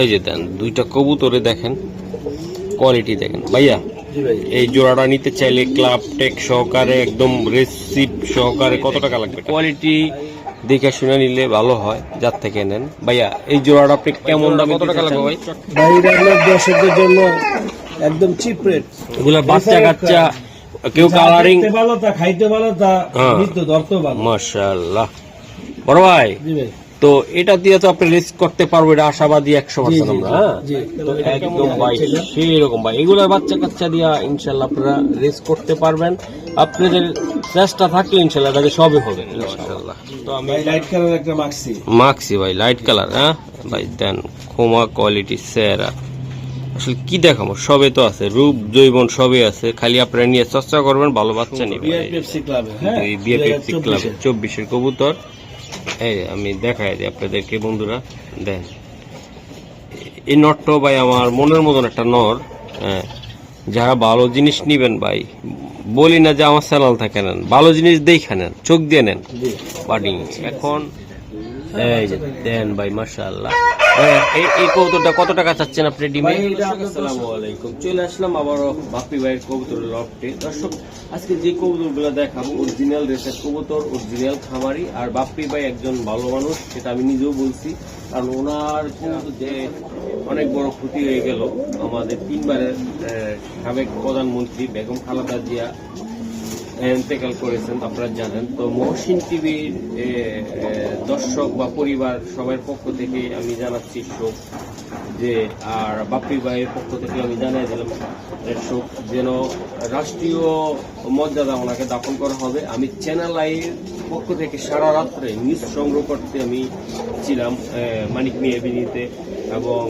এই যে দেন দুইটা কবুতরে দেখেন কোয়ালিটি দেখেন। ভাইয়া এই জোড়াটা নিতে চাইলে ক্লাব টেক সহকারে একদম রেসিপ সহকারে কত টাকা লাগবে? কোয়ালিটি দেখে শুনে নিলে ভালো হয় যার থেকে নেন। ভাইয়া এই জোড়াটা আপনি কেমন দাম কত টাকা লাগবে ভাই? ভাই দর্শকদের জন্য একদম চিপ রেট এগুলা বাচ্চা কাচ্চা কেউ কালারিং ভালো তা খাইতে ভালো তা হ্যাঁ। ধরতে ভালো। মাশাআল্লাহ। বড় ভাই। জি ভাই। তো এটা দিয়ে তো আপনি রিস্ক করতে পারব এটা আশাবাদী একশো পার্সেন্ট আমরা। হ্যাঁ? তো একদম ভাই সেই রকম ভাই। এগুলো বাচ্চা কাচ্চা দিয়া ইনশাল্লাহ আপনারা রেস করতে পারবেন। আপনাদের চেষ্টা থাকলে ইনশাল্লাহ তাদের সবই হবে। ইনশাল্লাহ। তো আমি ভাই লাইট কালার একটা মাখছি মাখছি ভাই লাইট কালার হ্যাঁ? ভাই দেন খোমা কোয়ালিটি সেরা। আসলে কি দেখাবো? সবে তো আছে। রূপ জৈবন সবই আছে। খালি আপনারা নিয়ে চর্চা করবেন ভালো বাচ্চা নেবেন বিআর ক্লাবে হ্যাঁ? এই বিএপিএফসি ক্লাব 2024 চব্বিশের কবুতর। এই আমি দেখাই দিই আপনাদেরকে বন্ধুরা দেন। এই নটটাও ভাই আমার মনের মতন একটা নর হ্যাঁ। যারা ভালো জিনিস নিবেন ভাই বলি না যে আমার স্যালাল থাকে নেন ভালো জিনিস দেখে নেন চোখ দিয়ে নেন। এখন এই দেন ভাই মাশাআল্লাহ। এই এই কত টাকা চলে আসলাম আজকে যে দেখাবো অরিজিনাল অরিজিনাল খামারি, আর বাপ্পি ভাই একজন ভালো মানুষ, সেটা আমি নিজেও বলছি। কারণ ওনার যে অনেক বড় ক্ষতি হয়ে গেল। আমাদের তিনবারের সাবেক প্রধানমন্ত্রী বেগম খালেদা জিয়া ইন্তেকাল করেছেন আপনারা জানেন। তো মহসিন টিভির দর্শক বা পরিবার সবার পক্ষ থেকে আমি জানাচ্ছি শোক যে, আর বাপ্পি ভাইয়ের পক্ষ থেকে আমি জানিয়ে দিলাম শোক যেন রাষ্ট্রীয় মর্যাদা ওনাকে দাফন করা হবে। আমি চ্যানেল আইয়ের পক্ষ থেকে সারা রাত্রে নিউজ সংগ্রহ করতে আমি ছিলাম মানিক মিয়া বিনিতে এবং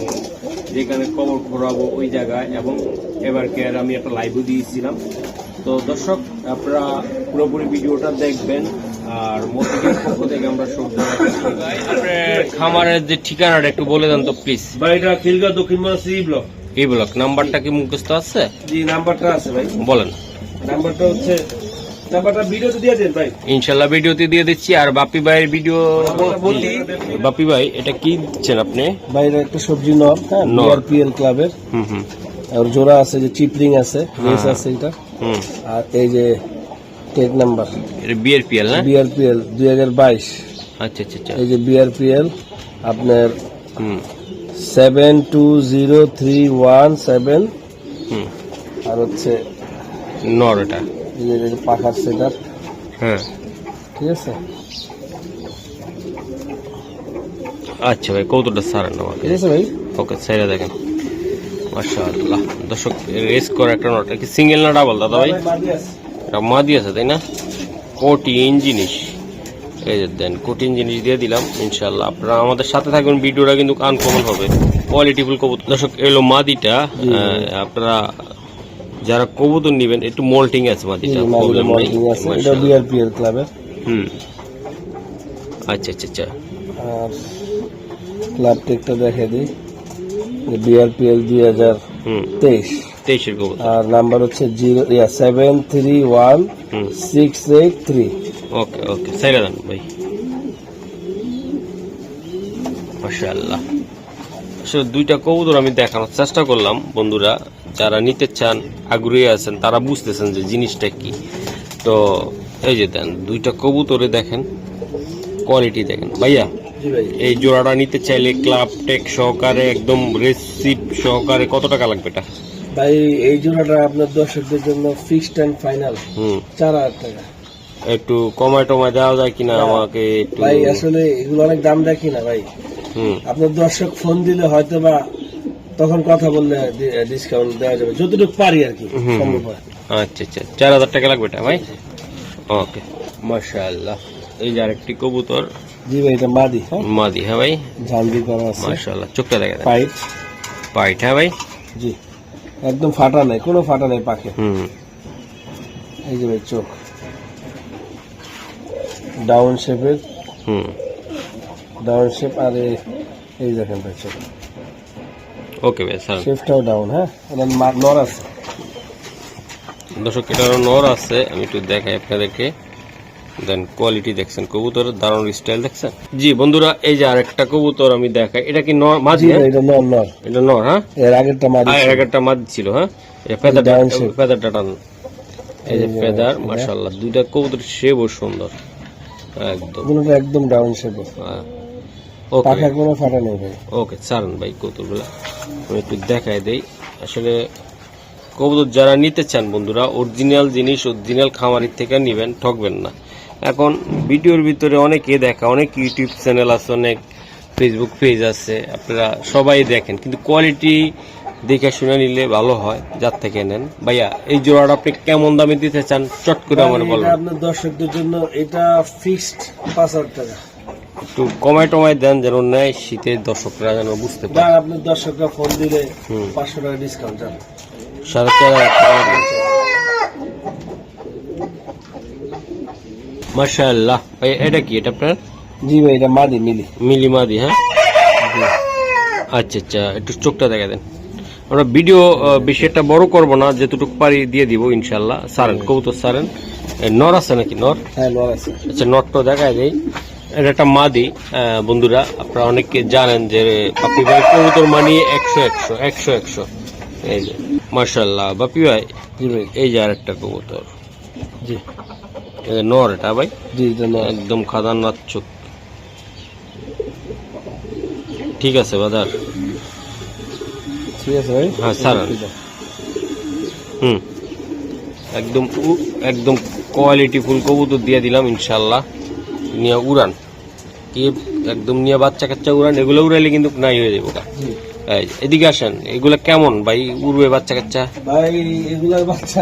যেখানে কবর ঘোরাবো ওই জায়গায় এবং এবার কেয়ার আমি একটা লাইভও দিয়েছিলাম। তো দর্শক আপনারা পুরোপুরি ভিডিওটা দেখবেন আর মতিকের পক্ষ থেকে আমরা সব খামারের যে ঠিকানাটা একটু বলে দেন তো প্লিজ এটা খিলগা দক্ষিণ সি ব্লক এই ব্লক নাম্বারটা কি মুখস্থ আছে? জি নাম্বারটা আছে ভাই। বলেন। নাম্বারটা হচ্ছে নাম্বারটা ভিডিওতে দিয়ে দেন ভাই। ইনশাল্লাহ ভিডিওতে দিয়ে দিচ্ছি আর বাপি ভাইয়ের ভিডিও বাপি ভাই এটা কি দিচ্ছেন আপনি? ভাই এটা একটা সবজি নর হ্যাঁ নর। বিআরপিএল ক্লাবের। হুম হুম। আর জোড়া আছে যে চিপলিং আছে রেস আছে এটা। আর এই যে টেক নাম্বার। এটা বিয়ের পিয়াল না? বিআরপিএল দুই হাজার বাইশ। আচ্ছা আচ্ছা আচ্ছা। এই যে বিআরপিএল আপনার seven two zero three one seven. হুম। আর হচ্ছে নর এটা। পাখার সেটার। হ্যাঁ। ঠিক আছে? আচ্ছা ভাই কৌতুকটা সারেন আমাকে। ঠিক আছে ভাই? ওকে ছেড়ে দেখেন। মাশাআল্লাহ। দর্শক রেস করে একটা নট কি সিঙ্গেল না ডাবল দাদা ভাই। এটা মাদি আছে তাই না? কঠিন জিনিস এই যে দেন কঠিন জিনিস দিয়ে দিলাম ইনশাল্লাহ আপনারা আমাদের সাথে থাকবেন ভিডিওটা কিন্তু আনকমন হবে। কোয়ালিটিফুল কবুতর। দর্শক এলো মাদিটা। আপনারা যারা কবুতর নেবেন একটু মোল্টিং আছে মাদিটা প্রবলেম নেই। এটা বিআরপিএল ক্লাবের হুম। আচ্ছা আচ্ছা আচ্ছা। আর ক্লাব দেখে দিই। বিআরপিএল দুই হাজার তেইশ। তেইশের আর নাম্বার হচ্ছে zero seven three one six eight three. Okay okay ছেড়ে দেন ভাই। মাশাআল্লাহ। আসলে দুইটা কবুতর আমি দেখানোর চেষ্টা করলাম বন্ধুরা। যারা নিতে চান আগ্রহী আছেন তারা বুঝতেছেন যে জিনিসটা কি। তো এই যে দেন দুইটা কবুতরে দেখেন কোয়ালিটি দেখেন। ভাইয়া এই জোড়াটা নিতে চাইলে ক্লাব টেক সহকারে একদম রেসিপ সহকারে কত টাকা লাগবে এটা? ভাই এই জোড়াটা আপনার দর্শকদের জন্য ফিক্সড অ্যান্ড ফাইনাল হুম। চার হাজার টাকা। একটু কমায় টমায় দেওয়া যায় কিনা আমাকে একটু ভাই আসলে এগুলো অনেক দাম দেখি না ভাই? হুম। আপনার দর্শক ফোন দিলে হয়তো বা তখন কথা বললে ডিসকাউন্ট দেওয়া যাবে যতটুকু পারি আর কি হুম। সম্ভব হয়। আচ্ছা আচ্ছা চার হাজার টাকা লাগবে এটা ভাই? ওকে মাশাআল্লাহ। এই যে আরেকটি কবুতর জি ভাই এটা মাদি হ্যাঁ? মাদি হ্যাঁ ভাই। ঝান্ডি করা আছে। মাশাআল্লাহ চোখটা দেখা পাইপ পাইট। হ্যাঁ ভাই। জি একদম ফাটা নাই কোনো ফাটা নাই পাখে হুম। এই যে ভাই চোখ। ডাউন শেপের। হুম। ডাউন শেপ আর এই- দেখেন ভাই চোখ। ওকে ভাই স্যার শেপটাও ডাউন হ্যাঁ? এটা নর আছে। দর্শক এটারও নর আছে আমি একটু দেখাই আপনাদেরকে। দেন কোয়ালিটি দেখছেন। কবুতরের দারুণ স্টাইল দেখছেন? জি বন্ধুরা এই যে আরেকটা কবুতর আমি দেখাই। এটা কি মাঝি হ্যাঁ? এটা নর নর। এটা নর হ্যাঁ? এর আগেরটা এর একটা মাঝি ছিল হ্যাঁ? ফেদারটা টান এই যে ফেদার মাশাআল্লাহ দুইটা কবুতর সেবও সুন্দর। একদম। একদম ডাউন শেপ হ্যাঁ। ওকে কোনো ফাটা নেই ভাই। ওকে ছাড়েন ভাই কৌতুকগুলো আমি একটু দেখাই দেই। আসলে কবুতর যারা নিতে চান বন্ধুরা অরিজিনাল জিনিস অরিজিনাল খামারির থেকে নেবেন ঠকবেন না। এখন ভিডিওর ভিতরে অনেকে দেখা অনেক ইউটিউব চ্যানেল আছে অনেক ফেসবুক পেজ আছে আপনারা সবাই দেখেন। কিন্তু কোয়ালিটি দেখে শুনে নিলে ভালো হয় যার থেকে নেন। ভাইয়া এই জোড়াটা আপনি কেমন দামে দিতে চান? চট করে আমার ভাই, বলবেন আপনার দর্শকদের জন্য এটা ফিক্সড পাঁচ হাজার টাকা। একটু কমায় টমায় দেন যেন নেয় শীতের দর্শকরা যেন বুঝতে পারে। আপনার দর্শকরা ফোন দিলে পাঁচশো টাকা ডিসকাউন্ট যাবে সাড়ে চার হাজার টাকা লাগবে। মাশাআল্লাহ। ভাই এটা কি? এটা আপনার? জি ভাই এটা মাদি মিলি। মিলিমাদি হ্যাঁ? আচ্ছা আচ্ছা একটু চোখটা দেখা দেন। আমরা ভিডিও বেশি একটা বড় করব না যেটুকু পারি দিয়ে দিব ইনশাল্লাহ সারেন কবুতর সারেন। নর আছে নাকি? নর? হ্যাঁ নর আছে। আচ্ছা নটটা দেখায় দেই। এটা একটা মাদি বন্ধুরা আপনারা অনেকে জানেন যে বাপি ভাই কবুতর মানি একশো একশো একশো একশো। এই যে মার্শাল্লাহ বাপি ভাই জি ভাই। এই যে আরেকটা কবুতর। জি। নর এটা ভাই? জি একদম খাদার চোখ। ঠিক আছে বাজার। ঠিক আছে ভাই। হ্যাঁ, ছাড়েন। হুম। একদম একদম কোয়ালিটি ফুল কবুতর দিয়ে দিলাম ইনশাল্লাহ নিয়ে উড়ান। কি একদম নিয়ে বাচ্চা কাচ্চা উড়ান এগুলো উড়াইলে কিন্তু নাই হয়ে যাব গা। জি। এই যে, এদিকে আসেন এগুলো কেমন? ভাই উড়বে বাচ্চা কাচ্চা? ভাই এগুলার বাচ্চা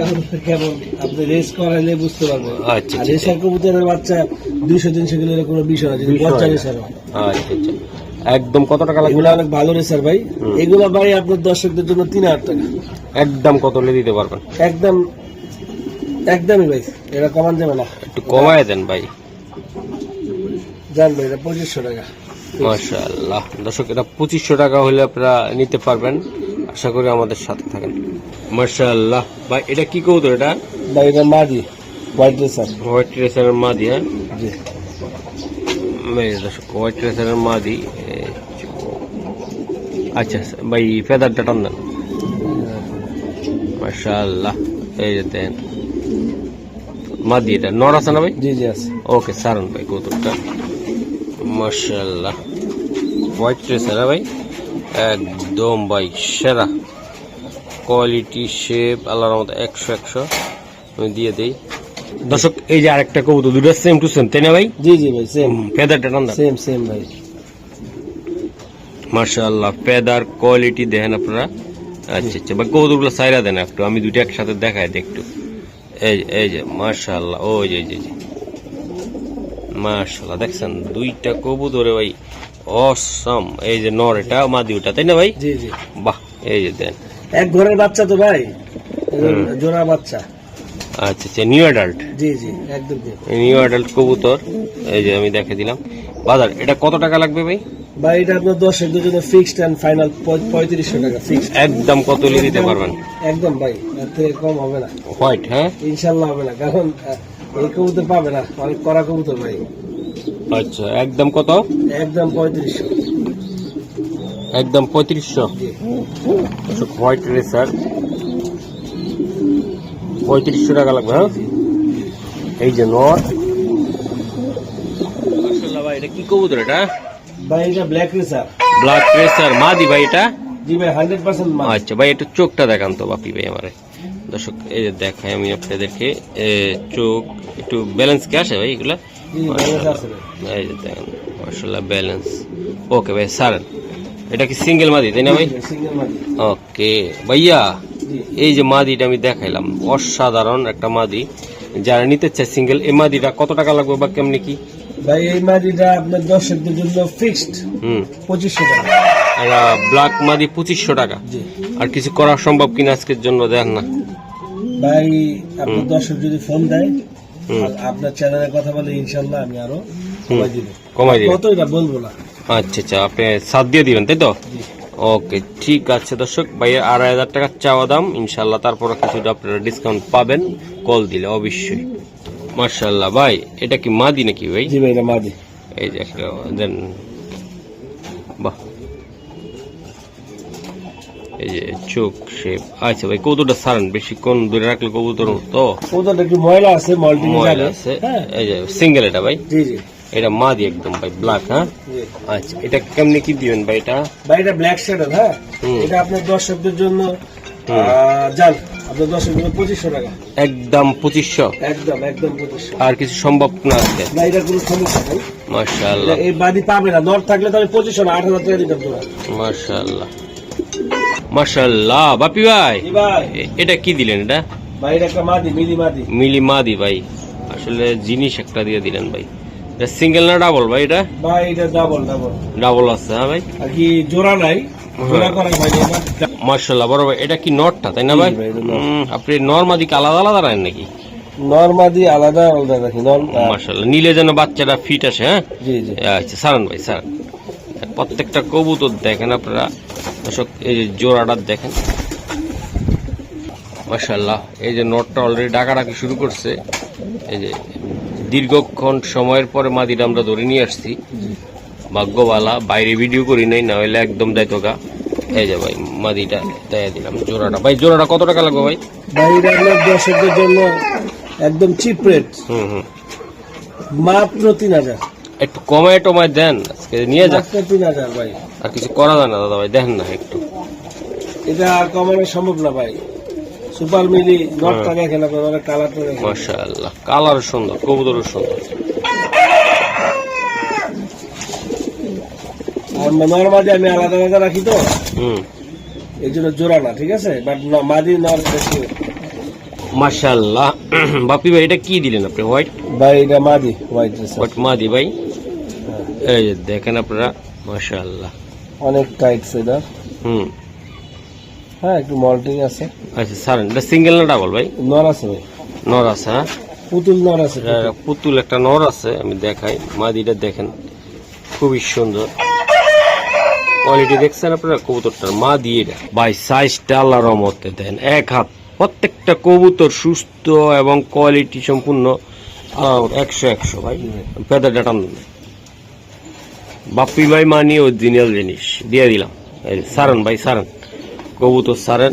কেমন? আপনি রেস করাইলে বুঝতে পারবেন। আচ্ছা, আর আচ্ছা। রেসার কবুতরের বাচ্চা দুইশো তিনশো কিলোর কোনো বিষয় না বাচ্চা রেসার আচ্ছা আচ্ছা। একদম কত টাকা লাগবে? এগুলো অনেক ভালো রেসার ভাই। এগুলো ভাই আপনার দর্শকদের জন্য তিন হাজার টাকা। একদম কত হলে দিতে পারবেন? একদম একদমই ভাই। এটা কমান যাবে না। একটু কমায় দেন ভাই। জান ভাই এটা পঁচিশশো টাকা। মাশাআল্লাহ। দর্শক এটা পঁচিশশো টাকা হলে আপনারা নিতে পারবেন। আশা করি আমাদের সাথে থাকেন। মাশাআল্লাহ। ভাই এটা কি কবুতর এটা? ভাই এটা মাদি। হোয়াইট রেসার হোয়াইট রেসারের মাদি হ্যাঁ? জি। দর্শক হোয়াইট রেসারের মাদি এ, আচ্ছা ভাই ফেদারটা টান দেন। মাশাআল্লাহ এই যে দেন। মাদি এটা। নর আছে না ভাই? জি জি আছে। ওকে সারন ভাই কৌতুকটা মাশাল্লাহ হোয়াইট রেসার ভাই? একদম ভাই সেরা। কোয়ালিটি শেপ আল্লাহর মতো একশো একশো। আমি দিয়ে দেই। দর্শক এই যে আরেকটা কবুতর দুটো সেম টু সেম তাই না ভাই? জি জি ভাই সেম ফেদারটা টান সেম সেম ভাই। মাশাল্লাহ ফেদার কোয়ালিটি দেখেন আপনারা। আচ্ছা আচ্ছা ভাই কবুতরগুলো সাইরা দেন একটু আমি দুইটা একসাথে দেখাই দিই একটু। এই যে- এই যে মাশাল্লাহ ও যে যে যে। মাশাল্লাহ দেখছেন? দুইটা কবুতরে ভাই অসম। এই যে নর এটা মাদি ওটা তাই না ভাই? জি জি। বাহ এই যে দেন। এক ঘরের বাচ্চা তো ভাই জোড়া বাচ্চা। আচ্ছা আচ্ছা নিউ অ্যাডাল্ট? জি জি একদম নিউ অ্যাডাল্ট কবুতর। এই যে আমি দেখে দিলাম। বাজার এটা কত টাকা লাগবে ভাই? ভাই এটা আপনার দর্শকদের জন্য ফিক্সড অ্যান্ড ফাইনাল পঁয়ত্রিশশো টাকা ফিক্সড একদম কত হলে দিতে পারবেন? একদম ভাই এর থেকে কম হবে না। হোয়াইট হ্যাঁ? ইনশাল্লাহ হবে না কারণ এই কবুতর পাবে না অনেক কড়া কবুতর ভাই। আচ্ছা একদম কত? একদম পঁয়ত্রিশশো। একদম পঁয়ত্রিশশো? White racer. পঁয়ত্রিশশো টাকা লাগবে হ্যাঁ? এই যে নট। ভাই এটা কি কবুতর এটা? ভাই এটা ব্ল্যাক রেসার। ব্লাড প্রেসার মাদি ভাই এটা? জি ভাই হান্ড্রেড পার্সেন্ট আচ্ছা ভাই একটু চোখটা দেখান তো বাপি ভাই আমারে। দর্শক এই যে দেখাই আমি আপনাদেরকে চোখ একটু ব্যালেন্স কি আসে ভাই এগুলা। এই যে দেখেন মার্শাল্লাহ ব্যালেন্স ওকে ভাই সারেন। এটা কি সিঙ্গেল মাদি তাই না ভাই? ওকে ভাইয়া এই যে মাদিটা আমি দেখাইলাম অসাধারণ একটা মাদি। যারা নিতে চায় সিঙ্গেল এই মাদিটা কত টাকা লাগবে বা কেমনি কি? ভাই এই মাটিটা আপনার দর্শকদের জন্য ফিক্সড হুম। পঁচিশশো টাকা। আর ব্ল্যাক মাদি পঁচিশশো টাকা। জি। আর কিছু করা সম্ভব কিনা আজকের জন্য দেন না। ভাই আপনার দর্শক যদি ফোন দেয় আপনার চ্যানেলে কথা বলে ইনশাল্লাহ আমি আরও কমাই দিব। কমাই দিবেন। কত এটা বলব না। আচ্ছা আচ্ছা আপনি সাত দিয়ে দিবেন তাই তো? ওকে ঠিক আছে দর্শক। ভাইয়ের আড়াই হাজার টাকার চাওয়া দাম ইনশাল্লাহ তারপরে কিছুটা আপনারা ডিসকাউন্ট পাবেন কল দিলে অবশ্যই। মার্শাল্লাহ ভাই এটা কি মাদি নাকি ভাই? জি ভাই এটা মাদি। এই যে একটা দেন। বাহ এই যে চোখ শেপ। আচ্ছা ভাই কবুতরটা সারান বেশিক্ষণ দূরে রাখলে কবুতর তো? ওদের একটু ময়লা আছে মল্টিং ময়লা আছে। হ্যাঁ। এই যে সিঙ্গেল এটা ভাই? জি জি। এটা মাদি একদম ভাই ব্ল্যাক হ্যাঁ? আচ্ছা এটা কেমনি কি দিবেন ভাই এটা? ভাই এটা ব্ল্যাক শ্যাডেল হ্যাঁ? এটা আপনার দর্শকদের জন্য। যান আপনার দর্শকদের পঁচিশশো টাকা। একদম পঁচিশশো? একদম একদম পঁচিশশো। আর কিছু সম্ভব না আছে? না এটা কোনো সমস্যা নেই। মার্শাল্লাহ এই বাদি পাবে না নর থাকলে তো আমি পঁচিশশো না আট হাজার টাকা দিতাম তোরা। মার্শাল্লাহ মার্শাল্লাহ বাপি ভাই। ভাই। এটা কি দিলেন এটা? ভাই এটা একটা মাদি মিলি মাদি। মিলি মাদি ভাই। আসলে জিনিস একটা দিয়ে দিলেন ভাই। এটা সিঙ্গেল না ডাবল ভাই এটা? ভাই এটা ডাবল ডাবল ডাবল আছে হ্যাঁ ভাই। আর কি জোড়া নাই ভাই মার্শাল্লাহ বড় ভাই এটা কি নটটা তাই না ভাই? আপনি নর্মাদিকে আলাদা আলাদা রাখেন নাকি? নর মাদি আলাদা আলাদা রাখি মার্শাল্লাহ নিলে যেন বাচ্চাটা ফিট আসে হ্যাঁ? জি জি। আচ্ছা সারান ভাই সারান প্রত্যেকটা কবুতর দেখেন আপনারা। দর্শক এই যে জোড়াটা দেখেন। মাশাল্লাহ এই যে নটটা অলরেডি ডাকাডাকি শুরু করছে। এই যে দীর্ঘক্ষণ সময়ের পরে মাদিটা আমরা ধরে নিয়ে আসছি। ভাগ্যবালা বাইরে ভিডিও করি নাই না হলে একদম দায়িত্বকা এই যে ভাই মাদিটা দেয়া দিলাম জোড়াটা। ভাই জোড়াটা কত টাকা লাগবে ভাই? এটা আপনার দর্শকদের জন্য একদম চিপ রেট হুম হুম। মাত্র তিন হাজার। একটু কমায় টমায় দেন আজকে নিয়ে হাজার ভাই। আর কিছু করা যায় না দাদা ভাই দেখেন না একটু। এটা আর কমানো সম্ভব না ভাই। সুপার মিলি নটটা দেখেন আপনার কালারটা দেখেন মাশাআল্লাহ কালার সুন্দর কবুতরও সুন্দর। আর নর্মালি আমি আলাদা আলাদা রাখি তো। হুম। এই জন্য জোড়া না ঠিক আছে? বাট মাদি নর বেশি। মাশাআল্লাহ। বাপি ভাই এটা কি দিলেন আপনি? হোয়াইট ভাই এটা মাদি হোয়াইট হোয়াইট মাদি ভাই। এই যে দেখেন আপনারা মাশাআল্লাহ। অনেক টাইট এটা হুম। হ্যাঁ একটু মল্টিং আছে। আচ্ছা স্যার এটা সিঙ্গেল না ডাবল ভাই? নর আছে ভাই। নর আছে হ্যাঁ? পুতুল নর আছে পুতুল। একটা নর আছে আমি দেখাই। মাদিটা দেখেন খুবই সুন্দর। কোয়ালিটি দেখছেন আপনারা? কবুতরটার মা দিয়ে ভাই সাইজটা আল্লাহ রহমতে দেন এক হাত। প্রত্যেকটা কবুতর সুস্থ এবং কোয়ালিটি সম্পূর্ণ একশো একশো ভাই। পেদারটা টান দেন। বাপ্পি ভাই মানি অরিজিনাল জিনিস। দিয়ে দিলাম। সারান ভাই সারান। কবুতর সারেন।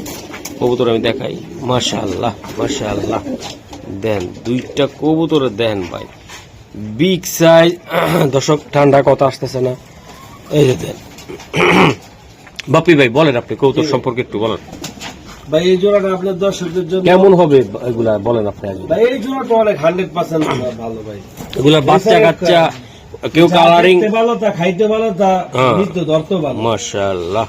কবুতর আমি দেখাই। মাশা আল্লাহ মাশা আল্লাহ দেন দুইটা কবুতর দেন ভাই। বিগ সাইজ দর্শক ঠান্ডা কথা আসতেছে না। এই যে দেন। বাপি ভাই বলেন আপনি কবুতর সম্পর্কে একটু বলেন। ভাই এই জোড়াটা আপনার দর্শকদের জন্য কেমন হবে এগুলা বলেন আপনি ভাই এই জোড়াটা অনেক হান্ড্রেড পার্সেন্ট ভালো ভাই। এগুলা বাচ্চা কাচ্চা কেউ কালারিং ভালো তা খাইতে ভালো তা হ্যাঁ। নিত্য ধরতে ভালো। মাশাআল্লাহ।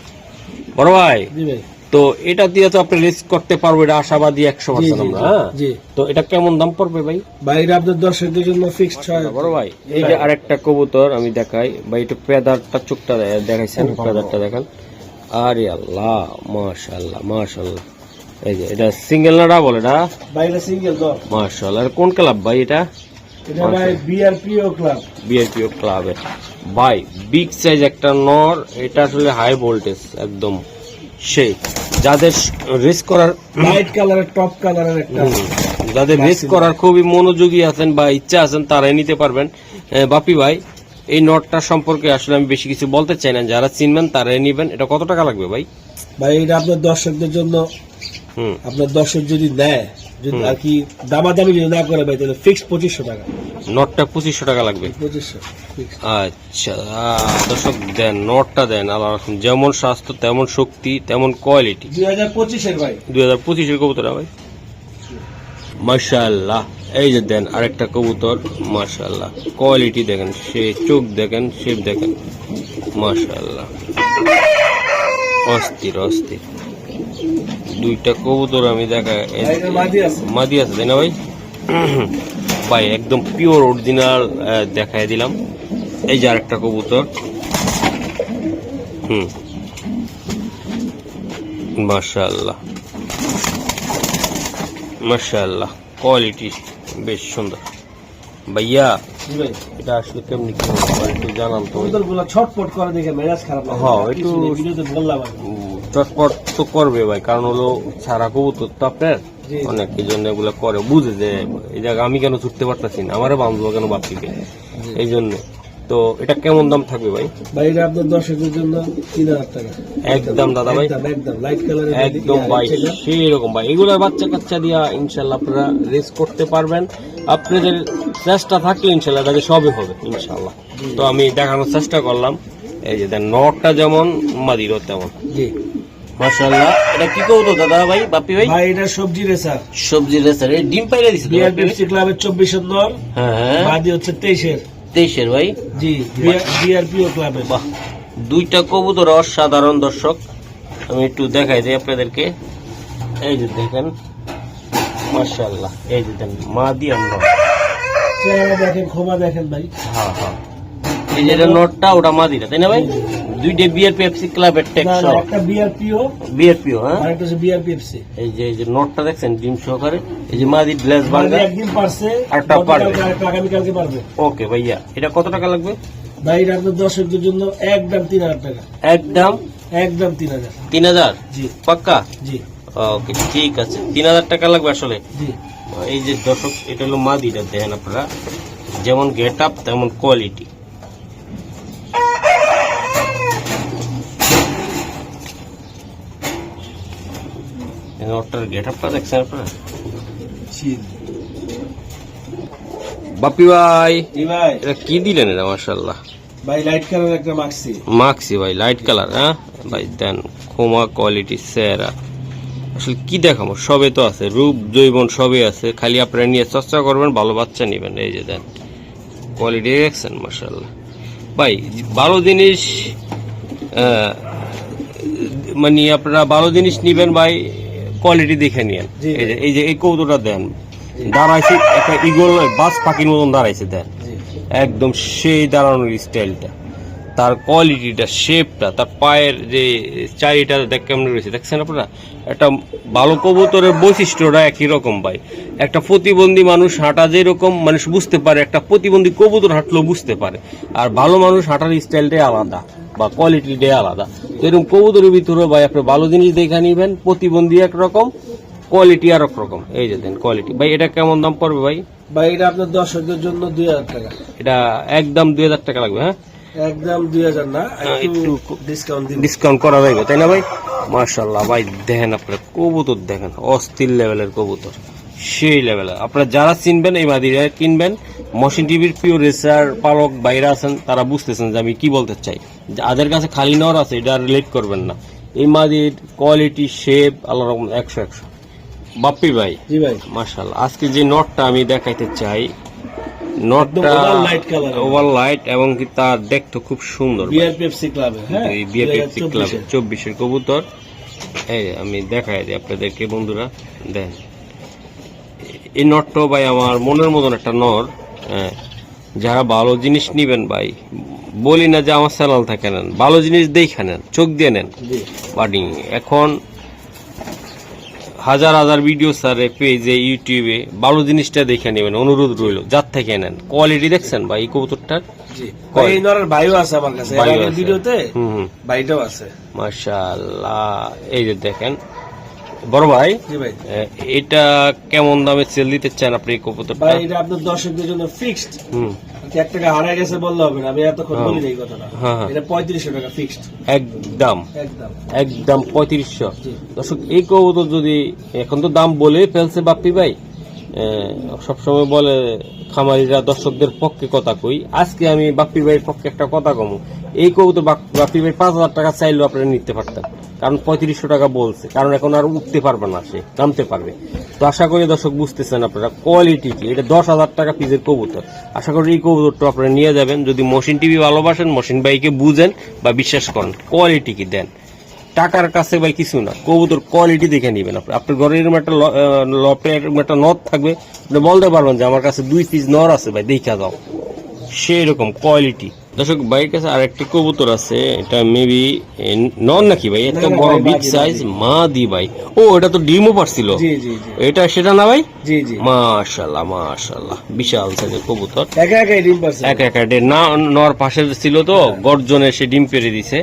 বড় ভাই জি ভাই। তো এটা দিয়ে তো আপনি রিস্ক করতে পারব এটা আশাবাদী একশো পার্সেন্ট আমরা হ্যাঁ? তো এটা কেমন দাম পড়বে ভাই? ভাই এটা আপনার দর্শকদের জন্য ফিক্সড বড় ভাই এই যে আরেকটা কবুতর আমি দেখাই ভাই একটু পেদারটা চোখটা দেখাইছেন পেদারটা দেখান। আরে আল্লাহ মাশাআল্লাহ মাশাআল্লাহ। এই যে এটা সিঙ্গেল না ডাবল এটা? ভাই এটা সিঙ্গেল তো মাশাআল্লাহ আর কোন ক্লাব ভাই এটা? এটা ভাই বিআরপিও ক্লাব। বিআরপিও ক্লাবের ভাই বিগ সাইজ একটা নর এটা আসলে হাই ভোল্টেজ একদম সেই। যাদের রেস করার লাইট কালারের টপ কালারের একটা। যাদের রেস করার খুবই মনোযোগী আছেন বা ইচ্ছা আছেন তারাই নিতে পারবেন। বাপি ভাই এই নটটা সম্পর্কে আসলে আমি বেশি কিছু বলতে চাই না। যারা চিনবেন তারাই নিবেন। এটা কত টাকা লাগবে ভাই? ভাই এটা আপনার দর্শকদের জন্য হুম। আপনার দর্শক যদি নেয় যদি আর কি দামাদামি যদি না করে ভাই তাহলে ফিক্স পঁচিশশো টাকা। নটটা পঁচিশশো টাকা লাগবে। পঁচিশশো ফিক্স আচ্ছা দর্শক দেন নটটা দেন। আল্লাহ রাখুন। যেমন স্বাস্থ্য তেমন শক্তি তেমন কোয়ালিটি দুই হাজার পঁচিশের ভাই। দুই হাজার পঁচিশের কবুতর ভাই। মাশাল্লাহ এই যে দেন আরেকটা কবুতর মাশাল্লাহ কোয়ালিটি দেখেন সে চোখ দেখেন শেপ দেখেন। মাশাল্লাহ অস্থির অস্থির। দুইটা কবুতর আমি দেখা মাদি আছে। তাই না ভাই? ভাই একদম পিওর অরিজিনাল দেখাই দিলাম। এই যে আরেকটা কবুতর। হুম। মাশাল্লাহ মাশাল্লাহ কোয়ালিটি বেশ সুন্দর। ভাইয়া এটা আসলে কেমনি কি একটু জানান তো। ছটপট করে দেখে মেজাজ খারাপ হ্যাঁ, একটু- বললাম চটপট তো করবে ভাই কারণ হলো সারা কবুতর তো আপনার। অনেক এই জন্য এগুলো করে বুঝে যে এই জায়গা আমি কেন ছুটতে পারতাছি না? আমারও বান্ধব কেন বাপ্পিকে এই জন্য। তো এটা কেমন দাম থাকবে ভাই? ভাই এটা আপনার দর্শকদের জন্য তিন হাজার টাকা। একদম দাদা ভাই। একদম লাইট কালার একদম ভাই সেই রকম ভাই। এগুলোর বাচ্চা কাচ্চা দিয়া ইনশাল্লাহ আপনারা রেস করতে পারবেন। আপনাদের চেষ্টা থাকলে ইনশাল্লাহ তাদের সবই হবে ইনশাল্লাহ। তো আমি দেখানোর চেষ্টা করলাম। এই যে নটটা যেমন মাদিরও তেমন। জি। মাশাআল্লাহ। এটা কি করতো দাদা ভাই বাপি ভাই? ভাই এটা সবজি রেসার। সবজি রেসার। এই ডিম পাইরে ক্লাবের নম্বর হ্যাঁ হ্যাঁ। বাদি হচ্ছে তেইশের। তেইশের ভাই। জি বিআরপিও ক্লাবের বাহ। দুইটা কবুতর অসাধারণ দর্শক। আমি একটু দেখাই দিই আপনাদেরকে। এই যে দেখেন মাশাআল্লাহ এই যে দেখেন মা দিয়ে দেখেন খোমা দেখেন ভাই। হ্যাঁ হ্যাঁ। এই যে নটটা ওটা মাদিরা তাই না ভাই? দুইটা বিয়ার পেপসি ক্লাবের টেক্স না, একটা বিআরপিও বিআরপিও হ্যাঁ? আর একটা হচ্ছে বিআরপিএফসি এই যে এই যে নটটা দেখছেন ডিম সহকারে? এই যে মাদি গ্লাস বার্গার একদিন পারছে আরেকটা পারবে। আরেকটা আগামীকালকে পারবে। ওকে ভাইয়া এটা কত টাকা লাগবে? ভাই এটা আপনার দর্শকদের জন্য একদম তিন হাজার টাকা। একদম? একদম তিন হাজার। তিন হাজার? জি। পাক্কা? জি। ওকে ঠিক আছে। তিন হাজার টাকা লাগবে আসলে? জি। এই যে দর্শক এটা হলো মাদিটা দেখেন আপনারা। যেমন গেট আপ তেমন কোয়ালিটি ওটার গেট আপটা দেখছেন আপনারা বাপি ভাই ভাই। এটা কি দিলেন এটা মার্শাল্লাহ ভাই লাইট কালার একটা মাখছি মাখছি ভাই লাইট কালার হ্যাঁ? ভাই দেন খোমা কোয়ালিটি সেরা। আসলে কি দেখাবো? সবে তো আছে রূপ জৈবন সবই আছে। খালি আপনারা নিয়ে চর্চা করবেন ভালো বাচ্চা নেবেন। এই যে দেন কোয়ালিটি দেখছেন মার্শাল্লাহ ভাই ভালো জিনিস মানে আপনারা ভালো জিনিস নিবেন ভাই কোয়ালিটি দেখে নিয়েন। এই যে এই কৌটোটা দেন। দাঁড়াইছে একটা ইগল বাস পাখির মতন দাঁড়াইছে দেন। একদম সেই দাঁড়ানোর স্টাইলটা তার কোয়ালিটিটা শেপটা তার পায়ের যে চারিটা দেখ কেমন রয়েছে দেখছেন আপনারা? একটা ভালো কবুতরের বৈশিষ্ট্যটা একই রকম ভাই। একটা প্রতিবন্ধী মানুষ হাঁটা যেরকম মানুষ বুঝতে পারে একটা প্রতিবন্ধী কবুতর হাঁটলেও বুঝতে পারে। আর ভালো মানুষ হাঁটার স্টাইলটাই আলাদা। বা কোয়ালিটিটাই আলাদা। তো এরকম কবুতরের ভিতরে ভাই আপনি ভালো জিনিস দেখে নিবেন প্রতিবন্ধী একরকম কোয়ালিটি আর এক রকম এই যে দেন কোয়ালিটি ভাই এটা কেমন দাম পড়বে ভাই? ভাই এটা আপনার দর্শকদের জন্য দুই হাজার টাকা। এটা একদম দুই হাজার টাকা লাগবে হ্যাঁ? একদম দুই হাজার না হ্যাঁ, একটু একটু- ডিসকাউন্ট ডিসকাউন্ট করা যাবে তাই না ভাই? মার্শাল্লাহ ভাই দেখেন আপনার কবুতর দেখেন অস্থির লেভেলের কবুতর সেই লেভেলের আপনারা যারা চিনবেন এই মাদিরা কিনবেন মশিন টিভির প্রিয় রেসার পালক বাইরে আছেন তারা বুঝতেছেন যে আমি কি বলতে চাই। যাদের কাছে খালি নর আছে এটা রিলেট করবেন না। এই মাদির কোয়ালিটি শেপ আল্লাহ রকম একশো একশো। বাপ্পি ভাই জি ভাই। মার্শাল্লাহ আজকে যে নটটা আমি দেখাইতে চাই নটটা ওভার লাইট এবং কি তার দেখতে খুব সুন্দর। ক্লাবে হ্যাঁ? এই বিয়ে পেপসি 2024 ক্লাবে চব্বিশের কবুতর। এই আমি দেখাই দিই আপনাদেরকে বন্ধুরা দেন। এই নটটাও ভাই আমার মনের মতন একটা নর। হ্যাঁ। যারা ভালো জিনিস নিবেন ভাই বলি না যে আমার চ্যানেল থাকে নেন ভালো জিনিস দেখে নেন চোখ দিয়ে নেন। বাডি এখন হাজার হাজার ভিডিও স্যারে পেজে ইউটিউবে ভালো জিনিসটা দেখে নেবেন অনুরোধ রইল যার থেকে নেন। কোয়ালিটি দেখছেন ভাই এই কবুতরটার? জি। ভাই এই নরের ভাইও আছে আমার কাছে এর ভাইও আগের আছে। ভিডিওতে হুম হুম। ভাইটাও আছে। মাশাআল্লাহ এই যে দেখেন বড় ভাই এটা কেমন দামে সেল দিতে চান আপনি কবুতরটা? ভাই এটা আপনার দর্শকদের জন্য ফিক্সড হুম। এক টাকা হারায় গেছে বললে হবে না আমি এতক্ষণ হ্যাঁ। বলি এই কথাটা। হ্যাঁ, হ্যাঁ। এটা পঁয়ত্রিশশো টাকা ফিক্সড একদম। একদম। একদম পঁয়ত্রিশশো। দর্শক এই কবুতর যদি এখন তো দাম বলে ফেলছে বাপ্পি ভাই সবসময় বলে খামারিরা দর্শকদের পক্ষে কথা কই। আজকে আমি বাপ্পি ভাইয়ের পক্ষে একটা কথা কমু। এই কবুতর বাপ- পাঁচ হাজার টাকা চাইলেও আপনারা নিতে পারতেন। কারণ পঁয়ত্রিশশো টাকা বলছে। কারণ এখন আর উঠতে পারবে না সে, নামতে পারবে। তো আশা করি দর্শক বুঝতেছেন আপনারা কোয়ালিটি কি। এটা দশ হাজার টাকা পিসের কবুতর। আশা করি এই কবুতরটা আপনারা নিয়ে যাবেন। যদি মশিন টিভি ভালোবাসেন মশিন ভাইকে বুঝেন বা বিশ্বাস করেন কোয়ালিটি কি দেন। টাকার কাছে ভাই কিছু না। কবুতর কোয়ালিটি দেখে নিবেন আপনি। আপনার ঘরে এরকম একটা লপে এরকম একটা নথ থাকবে। আপনি বলতে পারবেন যে আমার কাছে দুই পিস নর আছে ভাই, দেখা যাও সেই রকম কোয়ালিটি দর্শক ভাইয়ের কাছে আর একটি কবুতর আছে এটা মেবি নন নাকি ভাই? এত বড় বিগ সাইজ মা দি ভাই। ও এটা তো ডিমও পারছিল। জি জি জি। এটা সেটা না ভাই? জি জি। মাশাল্লাহ মাশাল্লাহ বিশাল সাইজের কবুতর। একা একা ডিম পারছে। এক এক ডিম না নর পাশে ছিল তো গর্জনে সে ডিম পেরে দিছে।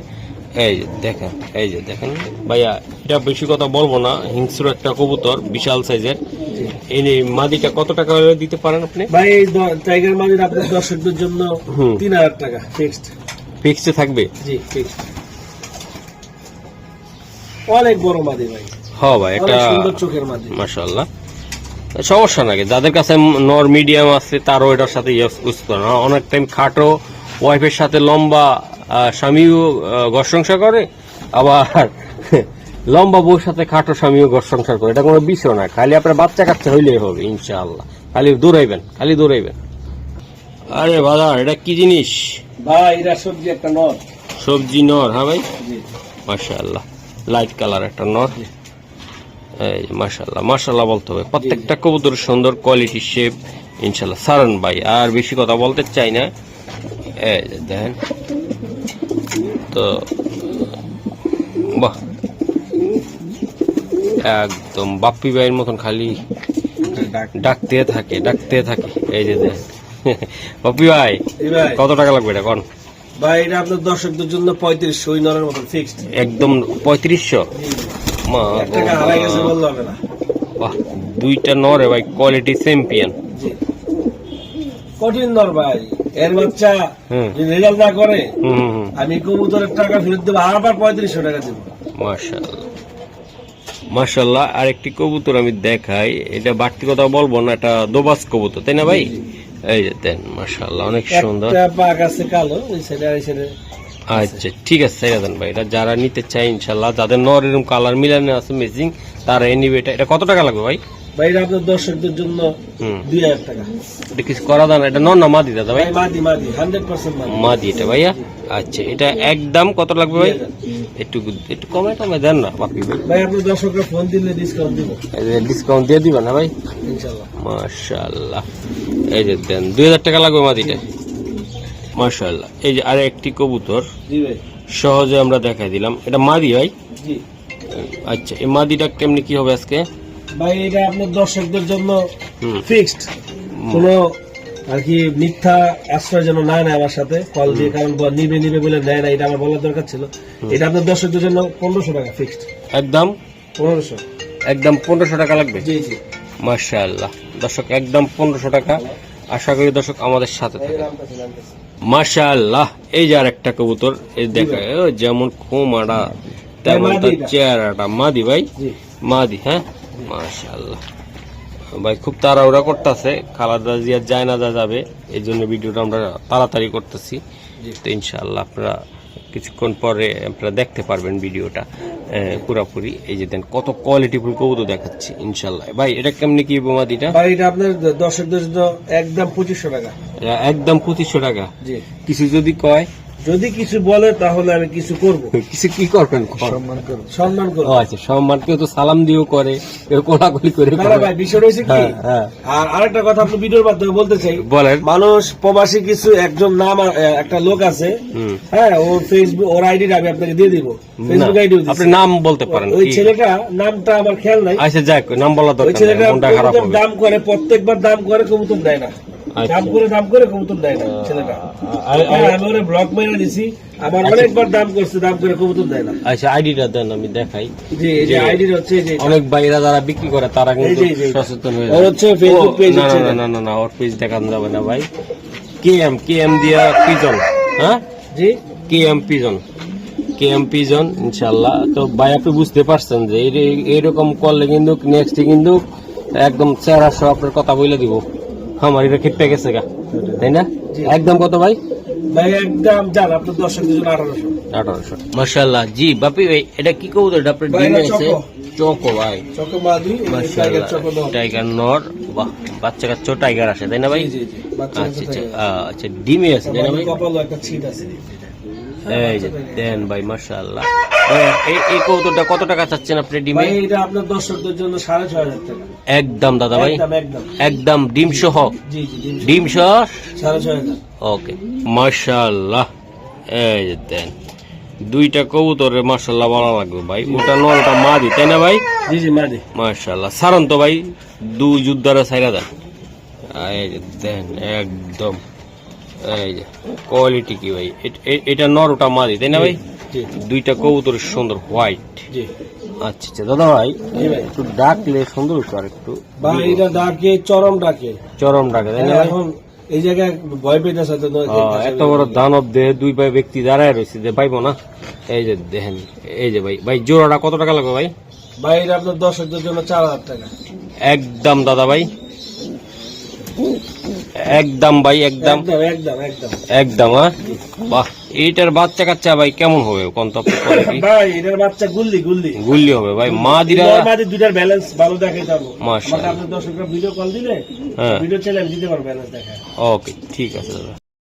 এই যে দেখেন এই যে দেখেন। ভাইয়া এটা বেশি কথা বলব না হিংস্র একটা কবুতর বিশাল সাইজের। এই মাদিটা কত টাকা দিতে পারেন আপনি? ভাই টাইগার মাঝির আপনার দর্শকদের জন্য তিন হাজার টাকা ফিক্সড ফিক্সে থাকবে? জি ফিক্সড অনেক বড় মাদি ভাই। হ্যাঁ ভাই একটা সুন্দর চোখের মাদি। মাশাল্লাহ সমস্যা নাকি যাদের কাছে নর মিডিয়াম আছে তারও এটার সাথে ইউজ অনেক টাইম খাটো ওয়াইফের সাথে লম্বা স্বামীও ঘর সংসার করে আবার লম্বা বউর সাথে খাটো স্বামীও ঘর সংসার করে। এটা কোনো বিষয় না। খালি আপনার বাচ্চা কাচ্চা হইলেই হবে ইনশাআল্লাহ। খালি দৌড়াইবেন খালি দৌড়াইবেন। আরে বাজার এটা কি জিনিস? ভাই এটা সবজি একটা নর। সবজি নর হ্যাঁ ভাই? মাশাআল্লাহ লাইট কালার একটা নর। এই মাশাআল্লাহ মাশাআল্লাহ বলতে হবে। প্রত্যেকটা কবুতর সুন্দর কোয়ালিটি শেপ ইনশাআল্লাহ। সারান ভাই আর বেশি কথা বলতে চাই না। এই দেখেন তো বাহ। একদম বাপ্পি ভাইয়ের মতন খালি ডাকতে থাকে ডাকতে থাকে। এই যে বাপ্পি ভাই ভাই। কত টাকা লাগবে এটা কোন? ভাই এটা আপনার দর্শকদের জন্য পঁয়ত্রিশশো ওই নরের মতন ফিক্সড একদম পঁয়ত্রিশশো? মা বাহ দুইটা নরে ভাই কোয়ালিটি চ্যাম্পিয়ন কঠিন নর ভাই। এর বাচ্চা যদি রেজাল্ট না করে আমি কবুতরের টাকা ফেরত দেবো আবার পঁয়ত্রিশশো টাকা দেবো। মাশাল্লাহ আর একটি কবুতর আমি দেখাই। এটা বাড়তি কথা বলব না এটা দোবাস কবুতর তাই না ভাই? এই যে দেন মাশাল্লাহ অনেক সুন্দর। কালো আচ্ছা ঠিক আছে ছেড়ে দেন ভাই এটা যারা নিতে চায় ইনশাল্লাহ যাদের নর এরকম কালার মিলানো আছে মেজিং তারা এ নিবে। এটা এটা কত টাকা লাগবে ভাই? এটা আপনার দর্শকদের জন্য দুই হাজার টাকা। এটা কিছু করা না এটা নর না মাদি দাদা ভাই? মাদি মাদি হান্ড্রেড পার্সেন্ট মাদি। এটা ভাইয়া? আচ্ছা এটা একদম কত লাগবে ভাই? একটু একটু কমে টমে দেন না বাপি ভাই। আপনার দর্শকরা ফোন দিলে ডিসকাউন্ট দিব। ডিসকাউন্ট দিয়ে দিবেন না ভাই? ইনশাল্লাহ মাশাল্লাহ এই যে দেন দুই হাজার টাকা লাগবে মাদিটা। মাশাল্লাহ এই যে আর একটি কবুতর। জি ভাই। সহজে আমরা দেখাই দিলাম। এটা মাদি ভাই? জি। আচ্ছা এই মাদিটা কেমনি কি হবে আজকে? ভাই এটা আপনার দর্শকদের জন্য ফিক্সড কোনো আর কি মিথ্যা আশ্রয় যেন না নেয় আমার সাথে কল দিয়ে কারণ নিবে নিবে বলে নেয় না এটা আমার বলার দরকার ছিল। এটা আপনার দর্শকদের জন্য পনেরোশো টাকা ফিক্সড একদম? পনেরোশো। একদম পনেরোশো টাকা লাগবে? জি জি। মাশাল্লাহ দর্শক একদম পনেরোশো টাকা। আশা করি দর্শক আমাদের সাথে থাকে মাশাআল্লাহ। এই যে আর একটা কবুতর এই দেখা যেমন খুমাটা তেমন তার। চেহারাটা। মাদি ভাই? মাদি হ্যাঁ? মাশাআল্লাহ। ভাই খুব তাড়াহুড়া করতেছে। খালাদা জিয়া যায় না যা যাবে এই জন্য ভিডিওটা আমরা তাড়াতাড়ি করতেছি। তো ইনশাআল্লাহ আপনারা কিছুক্ষণ পরে আপনারা দেখতে পারবেন ভিডিওটা পুরাপুরি। এই যে দেন কত কোয়ালিটিফুল কবুতর দেখাচ্ছি ইনশাআল্লাহ। ভাই এটা কেমনি কি মাদিটা ভাই এটা আপনার দর্শকদের একদম পঁচিশশো টাকা। একদম পঁচিশশো টাকা। কিছু যদি কয়? যদি কিছু বলে তাহলে আমি কিছু করব। কিছু কি করবেন? সম্মান করব ও আচ্ছা সম্মান কেউ তো সালাম দিয়েও করে কেউ কোলাকুলি করে না, ভাই বিষয় হয়েছে কি? হ্যাঁ হ্যাঁ। আর আরেকটা কথা আপনি ভিডিওর মাধ্যমে বলতে চাই। বলেন। মানুষ প্রবাসী কিছু একজন নাম একটা লোক আছে। হ্যাঁ ও ফেসবুক ওর আইডিটা আমি আপনাকে দিয়ে দিব। ফেসবুক আইডি আপনি নাম বলতে পারেন ওই ছেলেটা নামটা আমার খেয়াল নাই। আচ্ছা যাক নাম বলা ওই দরকার ছেলেটা কবুতর হবে। দাম করে প্রত্যেকবার দাম করে কবুতর দেয় না। দাম করে দাম করে কবুতর দেয় না ছেলেটা। আমি ওরে ব্লক মেরে দিছি আমার অনেকবার দাম করছে দাম করে কবুতর দেয় না। আচ্ছা আইডিটা দেন আমি দেখাই। জি এই যে যে- আইডি হচ্ছে যে অনেক ভাইরা যারা বিক্রি করে তারা কিন্তু। সচেতন হয়ে ওর হচ্ছে ফেসবুক পেজ না না না না ওর পেজ দেখানো যাবে না ভাই। দিয়া পিজন হ্যাঁ? জি। কে এম পিজন ইনশাল্লাহ তো ভাই আপনি বুঝতে পারছেন যে এই- এইরকম করলে কিন্তু নেক্সট কিন্তু একদম চেহারা সহ আপনার কথা বলে দিব। আমার এটা খেপে গেছে গা তাই না? একদম কত ভাই? ভাই একদম যান আপনার দর্শকদের জন্য আঠারোশো। আঠারোশো। মার্শাল্লাহ জি বাপি ভাই এটা কি কবুতর? এটা আপনার ভাই, ডিমে আছে চকো। ভাই। চকো মাদি টাইগার মার্শাল্লাহ টাইগার নর। বাহ বাচ্চা কাচ্চা টাইগার আসে তাই না ভাই? আচ্ছা আচ্ছা। আচ্ছা ডিমে আছে তাই না ভাই? কপালও একটা ছিট আছে। এই যে দেন ভাই মার্শাল্লাহ এই কত টাকা চাচ্ছেন আপনি ডিমে? এটা আপনার দর্শকদের জন্য সাড়ে ছয় হাজার টাকা। একদম দাদা ভাই। একদম ডিম সহ? ডিম সহ। সাড়ে ছয় হাজার। ওকে মার্শাল্লাহ এই যে দেন। দুইটা কবুতরের মার্শাল্লাহ ভালো লাগবে ভাই। ওটা নর ওটা মাদি তাই না ভাই? জি জি মাদি। মার্শাল্লাহ সারন তো ভাই দুই যুদ্ধারা সাইরা দেন একদম। এই যে কোয়ালিটি কি ভাই? এট- এটা নর ওটা মাদি তাই না ভাই? দুইটা কবুতর সুন্দর হোয়াইট আচ্ছা আচ্ছা দাদা ভাই একটু ডাকলে সুন্দর হতো আর একটু। বা এটা ডাকে চরম ডাকে। চরম ডাকে তাই না এখন এই জায়গায় ভয় পেতেছে এত বড় দানব দেহে দুই ভাই ব্যক্তি দাঁড়ায় রয়েছে যে পাইবো না? এই যে দেখেন এই যে ভাই ভাই জোড়াটা কত টাকা লাগবে ভাই? ভাই এটা আপনার দর্শকদের জন্য চার হাজার টাকা। একদম দাদা ভাই। একদম ভাই একদম। একদম একদম হ্যাঁ? বাহ এইটার বাচ্চা কাচ্চা ভাই কেমন হবে কোন তো? ভাই এটার বাচ্চা গুল্লি গুল্লি। গুল্লি হবে ভাই মা দিরা মাঝে দুটার ব্যালেন্স ভালো দেখাই যাব মাশাআল্লাহ। আপনাদের দর্শকরা ভিডিও কল দিলে হ্যাঁ। ভিডিও চ্যানেল দিতে পারব ব্যালেন্স দেখা ওকে ঠিক আছে দাদা।